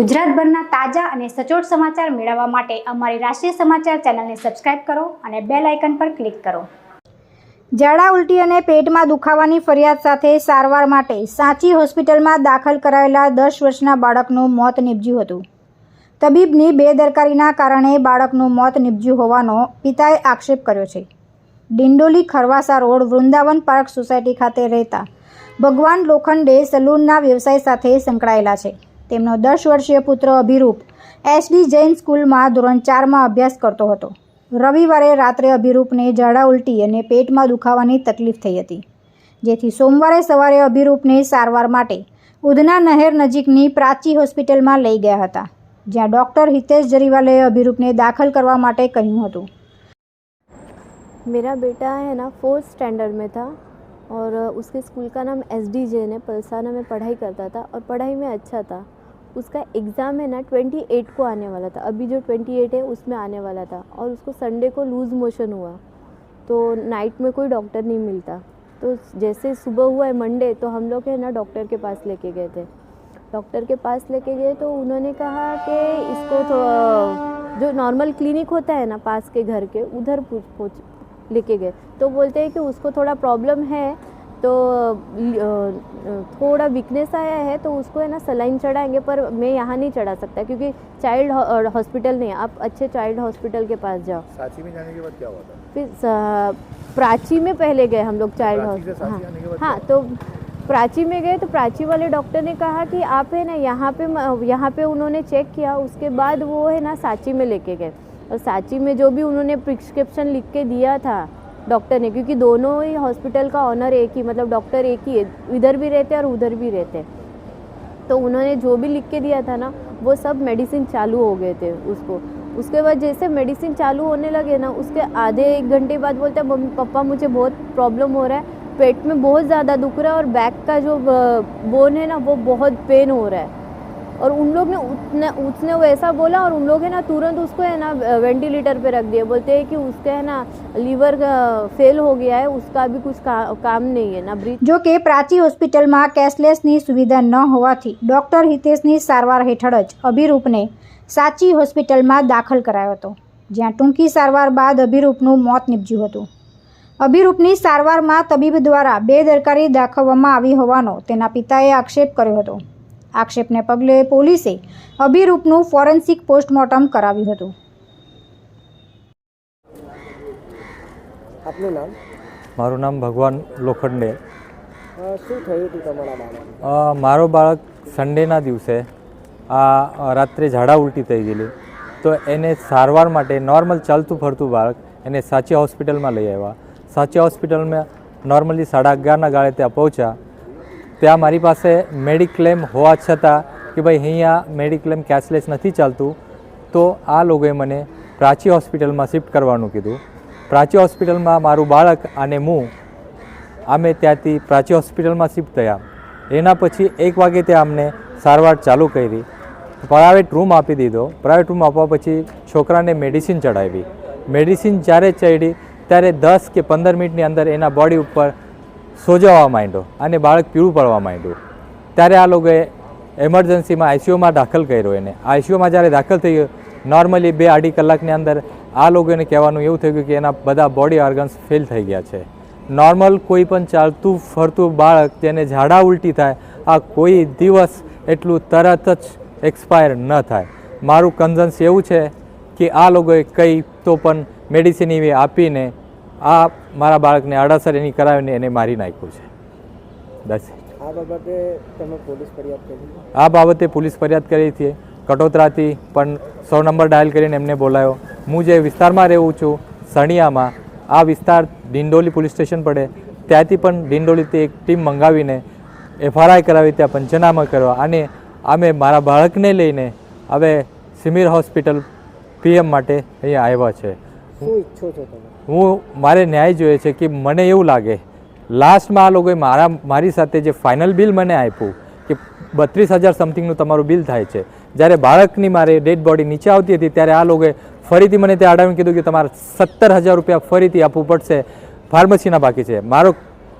ગુજરાતભરના તાજા અને સચોટ સમાચાર મેળવવા માટે અમારી રાષ્ટ્રીય સમાચાર ચેનલને સબસ્ક્રાઇબ કરો અને બેલ આઇકન પર ક્લિક કરો. ઝાડા ઉલટી અને પેટમાં દુખાવાની ફરિયાદ સાથે સારવાર માટે સાંચી હોસ્પિટલમાં દાખલ કરાયેલા દસ વર્ષના બાળકનું મોત નીપજ્યું હતું. તબીબની બેદરકારીના કારણે બાળકનું મોત નીપજ્યું હોવાનો પિતાએ આક્ષેપ કર્યો છે. Dindoli Kharwasa road, Vrindavan park society ખાતે રહેતા ભગવાન લોખંડે સલૂનના વ્યવસાય સાથે સંકળાયેલા છે. તેમનો દસ વર્ષીય પુત્ર અભિરૂપ એસડી જૈન સ્કૂલમાં ધોરણ ચારમાં અભ્યાસ કરતો હતો રવિવારે રાત્રે અભિરૂપને ઝાડા ઉલટી અને પેટમાં દુખાવાની તકલીફ થઈ હતી જેથી સોમવારે સવારે અભિરૂપને સારવાર માટે ઉધના નહેર નજીકની પ્રાચી હોસ્પિટલમાં લઈ ગયા હતા જ્યાં ડૉક્ટર હિતેશ જરીવાલે અભિરૂપને દાખલ કરવા માટે કહ્યું હતું मेरा बेटा है ना फोर्थ स्टैंडर्ड में था और उसके स्कूल का नाम एस डी जैन है पलसाना में पढ़ाई करता था और पढ़ाई में अच्छा था उसका एग्ज़ाम है ना ट्वेंटी एट को आने वाला था। अभी जो ट्वेंटी एट है, उसमें आने वाला था। और उसको संडे को लूज़ मोशन हुआ। तो नाइट में कोई डॉक्टर नहीं मिलता। तो जैसे सुबह हुआ है मंडे तो हम लोग है ना डॉक्टर के पास लेके गए थे। डॉक्टर के पास लेके गए तो उन्होंने कहा कि इसको तो जो नॉर्मल क्लिनिक होता है ना, पास के घर के, उधर पूछ पूछ लेके गए। तो बोलते हैं कि उसको थोड़ा प्रॉब्लम है तो थोड़ा वीकनेस आया है तो उसको है ना सलाइन चढ़ाएँगे पर मैं यहाँ नहीं चढ़ा सकता क्योंकि चाइल्ड हॉस्पिटल नहीं आप अच्छे चाइल्ड हॉस्पिटल के पास जाओ। सांची में जाने के बाद क्या हुआ था? फिर प्राची में पहले गए हम लोग चाइल्ड हॉस्पिटल हाँ। हाँ तो प्राची में गए तो प्राची वाले डॉक्टर ने कहा कि आप है ना यहाँ पे यहाँ पे उन्होंने चेक किया उसके बाद वो है ना सांची में लेके गए। और सांची में जो भी उन्होंने प्रिस्क्रिप्शन लिख के दिया था डॉक्टर ने, क्योंकि दोनों ही हॉस्पिटल का ऑनर एक ही मतलब डॉक्टर एक ही है, इधर भी रहते और उधर भी रहते तो उन्होंने जो भी लिख के दिया था ना, वो सब मेडिसिन चालू हो गए थे उसको। उसके बाद जैसे मेडिसिन चालू होने लगे ना, उसके आधे एक घंटे बाद बोलते मम्मी, पापा, मुझे बहुत प्रॉब्लम हो रहा है, पेट में बहुत ज़्यादा दुख रहा है और बैक का जो बोन है ना, वो बहुत पेन हो रहा है। और उन लोग ने उतने उसने वैसा बोला और उन लोग है ना तुरंत उसको है ना वेंटिलेटर पे रख दिया बोलते हैं कि उसका है ना लीवर फेल हो गया है उसका भी कुछ का, काम नहीं है ना ब्रीथ જો કે પ્રાચી હોસ્પિટલમાં કેશલેસની સુવિધા ન હોવાથી ડૉક્ટર હિતેશની સારવાર હેઠળ જ અભિરૂપને સાચી હોસ્પિટલમાં દાખલ કરાયો હતો જ્યાં ટૂંકી સારવાર બાદ અભિરૂપનું મોત નીપજ્યું હતું અભિરૂપની સારવારમાં તબીબ દ્વારા બેદરકારી દાખવવામાં આવી હોવાનો તેના પિતાએ આક્ષેપ કર્યો હતો આક્ષેપને પગલે પોલીસે અભિરૂપનું ફોરેન્સિક પોસ્ટમોર્ટમ કરાવ્યું હતું. આપનું નામ? મારું નામ ભગવાન લોખંડે. શું થયું હતું તમારા મારો બાળક સન્ડેના દિવસે આ રાત્રે ઝાડા ઉલટી થઈ ગયેલી. તો એને સારવાર માટે નોર્મલ ચાલતું ફરતું બાળક એને સાચી હોસ્પિટલમાં લઈ આવ્યા. સાચી હોસ્પિટલમાં નોર્મલી સાડા અગિયારના ગાળે ત્યાં પહોંચ્યા. ત્યાં મારી પાસે મેડિક્લેમ હોવા છતાં કે ભાઈ અહીંયા મેડિક્લેમ કેશલેસ નથી ચાલતું, તો આ લોકોએ મને પ્રાચી હોસ્પિટલમાં શિફ્ટ કરવાનું કીધું. પ્રાચી હોસ્પિટલમાં મારું બાળક અને હું, અમે ત્યાંથી પ્રાચી હોસ્પિટલમાં શિફ્ટ થયા. એના પછી એક વાગે ત્યાં અમને સારવાર ચાલુ કરી. પ્રાઇવેટ રૂમ આપી દીધો. પ્રાઇવેટ રૂમ આપવા પછી છોકરાને મેડિસિન ચડાવી મેડિસિન જ્યારે ચડી ત્યારે દસ કે પંદર મિનિટની અંદર એના બોડી ઉપર સોજાવા માંડ્યો અને બાળક પીળું પડવા માંડ્યું. ત્યારે આ લોકોએ એમરજન્સીમાં આઈસીયુમાં દાખલ કર્યો એને. આઈસીયુમાં જ્યારે દાખલ થઈ ગયો નોર્મલી બે અઢી કલાકની અંદર આ લોકોને કહેવાનું એવું થઈ ગયું કે એના બધા બોડી ઓર્ગન્સ ફેલ થઈ ગયા છે. નોર્મલ કોઈ પણ ચાલતું ફરતું બાળક જેને ઝાડા ઉલટી થાય, આ કોઈ દિવસ એટલું તરત જ એક્સપાયર ન થાય. મારું કન્ઝન્સ એવું છે કે આ લોકોએ કંઈ તો પણ મેડિસિન એવી આપીને આ મારા બાળકને આડાસર એની કરાવીને એને મારી નાખ્યું છે. બસ આ બાબતે તમે પોલીસ ફરિયાદ કરી આ બાબતે પોલીસ ફરિયાદ કરી હતી કટોતરાથી પણ સો નંબર ડાયલ કરીને એમને બોલાયો. હું જે વિસ્તારમાં રહું છું સણિયામાં આ વિસ્તાર ડિંડોલી પોલીસ સ્ટેશન પડે. ત્યાંથી પણ ડિંડોલીથી એક ટીમ મંગાવીને એફઆરઆઈ કરાવી ત્યાં પંચનામા કરવા. અને અમે મારા બાળકને લઈને હવે સિમિર હોસ્પિટલ પીએમ માટે અહીંયા આવ્યા છે. શું ઈચ્છો છો તમે? હું, મારે ન્યાય જોઈએ છે કે મને એવું લાગે લાસ્ટમાં આ લોકોએ મારા, મારી સાથે જે ફાઇનલ બિલ મને આપ્યું, કે બત્રીસ હજાર સમથિંગનું તમારું બિલ થાય છે. જ્યારે બાળકની મારે ડેડ બોડી નીચે આવતી હતી, ત્યારે આ લોકોએ ફરીથી મને ત્યાં અડાવીને કીધું કે તમારે સત્તર હજાર રૂપિયા ફરીથી આપવું પડશે ફાર્મસીના બાકી છે. મારો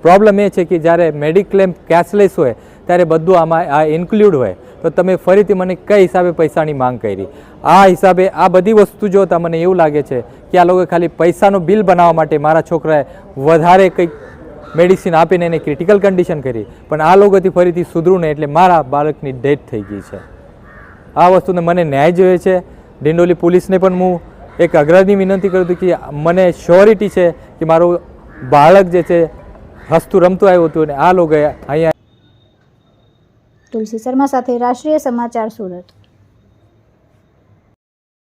પ્રોબ્લેમ એ છે કે જ્યારે મેડિક્લેમ કેશલેસ હોય, ત્યારે બધું આમાં આ ઇન્ક્લુડ હોય. તો તમે ફરીથી મને કઈ હિસાબે પૈસાની માંગ કરી? આ હિસાબે આ બધી વસ્તુ જોતા મને એવું લાગે છે કે આ લોકોએ ખાલી પૈસાનું બિલ બનાવવા માટે મારા છોકરાએ વધારે કંઈક મેડિસિન આપીને એને ક્રિટિકલ કન્ડિશન કરી. પણ આ લોકોથી ફરીથી સુધરું ને એટલે મારા બાળકની ડેથ થઈ ગઈ છે. આ વસ્તુને મને ન્યાય જોઈએ છે. ડિંડોલી પોલીસને પણ હું એક અગ્રહની વિનંતી કરું છું કે મને શ્યોરિટી છે કે મારું બાળક જે છે, હસતું રમતું આવ્યું હતું અને આ લોકોએ અહીંયા તુલસી શર્મા સાથે રાષ્ટ્રીય સમાચાર સુરત.